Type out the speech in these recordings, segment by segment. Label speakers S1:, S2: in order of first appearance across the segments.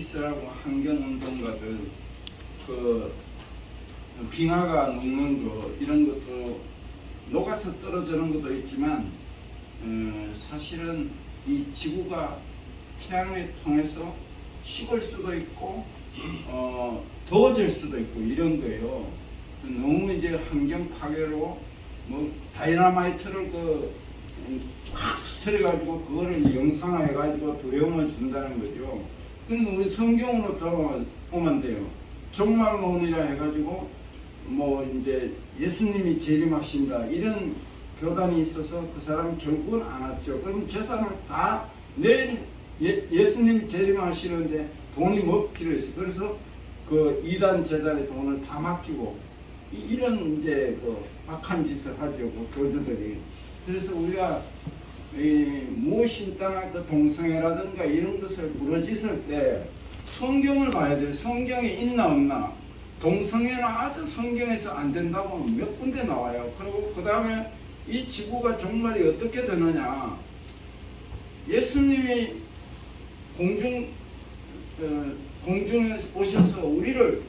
S1: 그린피스라고 환경운동가들 그 빙하가 녹는 거 이런 것도 녹아서 떨어지는 것도 있지만 어, 사실은 이 지구가 태양을 통해서 식을 수도 있고 어, 더워질 수도 있고 이런 거예요. 너무 이제 환경 파괴로 뭐 다이나마이트를 그확 터뜨려가지고 그거를 영상화해 가지고 두려움을 준다는 거죠. 근데 우리 성경으로 들어오면 돼요. 종말론이라 해가지고 뭐 이제 예수님이 재림하신다 이런 교단이 있어서 그 사람 결국은 안 왔죠. 그럼 재산을 다 내일 예, 예수님 재림하시는데 돈이 뭐 필요했어. 그래서 그 이단 재단에 돈을 다 맡기고 이- 이런 이제 그 악한 짓을 하죠. 그 교주들이. 그래서 우리가 이 따나 그 동성애라든가 이런 것을 부러지을 때 성경을 봐야 돼요. 성경에 있나 없나. 동성애는 아주 성경에서 안 된다고 몇 군데 나와요. 그리고 그 다음에 이 지구가 정말이 어떻게 되느냐. 예수님이 공중 어, 공중에 오셔서 우리를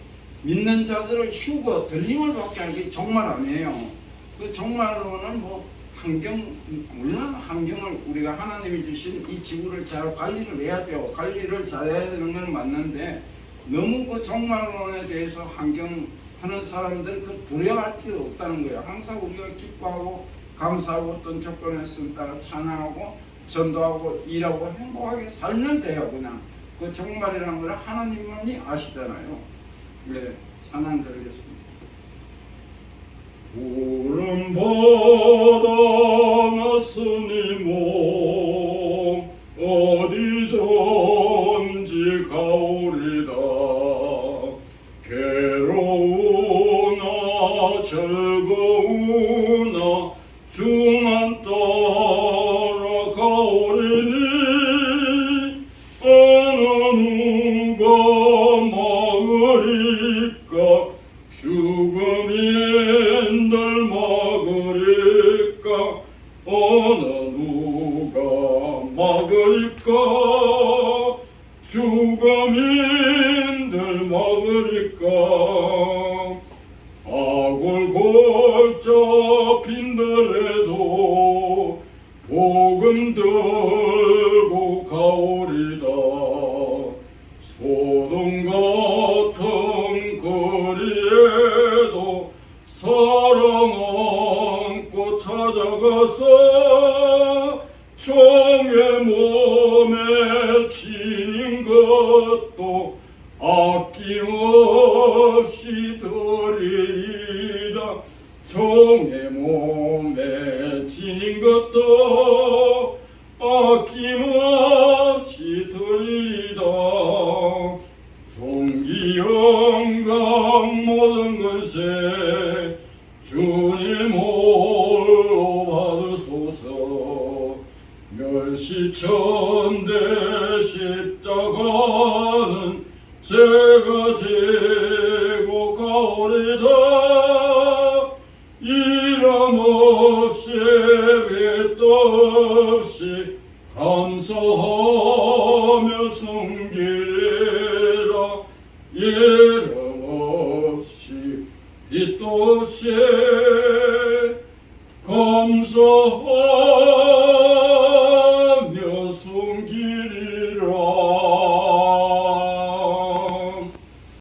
S1: 믿는 자들을 휴고 들림을 받게 하는 게 정말 아니에요. 그 정말로는 뭐 환경 물론 환경을 우리가 하나님이 주신 이 지구를 잘 관리를 해야죠. 관리를 잘해야 되는 건 맞는데 너무 그 정말론에 대해서 환경 하는 사람들 그 두려워할 필요 없다는 거예요. 항상 우리가 기뻐하고 감사하고 어떤 조건에 쓴 따라 찬양하고 전도하고 일하고 행복하게 살면 돼요. 그냥 그 정말이라는 걸 하나님만이 아시잖아요. 네, 찬양 드리겠습니다.
S2: 푸른 바다 즐거우나 주만 따라 가오리니 어느 누가 막으리까? 죽음인들 막으리까? 어느 누가 막으리까? 죽음인들 막으리까 복음 들고 가오리다. 소동 같은 거리에도 사랑 안고 찾아가서 종의 몸에 지닌 것도 아낌없이 드리리다. 종의 몸에 지닌 것도 아낌없이 종기 영광 모든 것에 주님 홀로 받으소서. 멸시천대 십자가는 제가 지고 가오리다 이름 없이 빚도 없이 감사하며 섬기리라. 이름 없이 빚도 없이